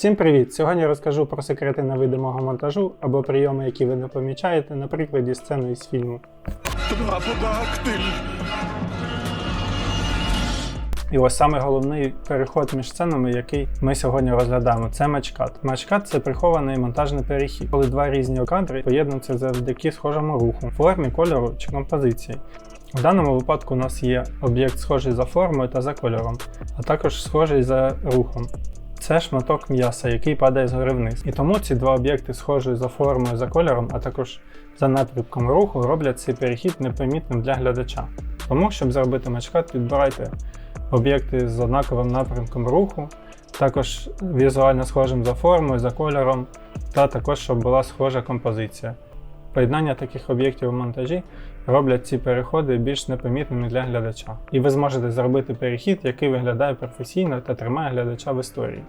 Всім привіт! Сьогодні розкажу про секрети невидимого монтажу або прийоми, які ви не помічаєте, на прикладі сцени із фільму. І ось саме головний переход між сценами, який ми сьогодні розглядаємо, це матчкат. Матчкат це прихований монтажний перехід, коли два різні кадри поєднуються завдяки схожому руху, формі, кольору чи композиції. В даному випадку у нас є об'єкт схожий за формою та за кольором, а також схожий за рухом. Це шматок м'яса, який падає згори вниз. І тому ці два об'єкти, схожі за формою, за кольором, а також за напрямком руху, роблять цей перехід непомітним для глядача. Тому, щоб зробити матчкат, підбирайте об'єкти з однаковим напрямком руху, також візуально схожим за формою, за кольором, та також, щоб була схожа композиція. Поєднання таких об'єктів у монтажі роблять ці переходи більш непомітними для глядача. І ви зможете зробити перехід, який виглядає професійно та тримає глядача в історії.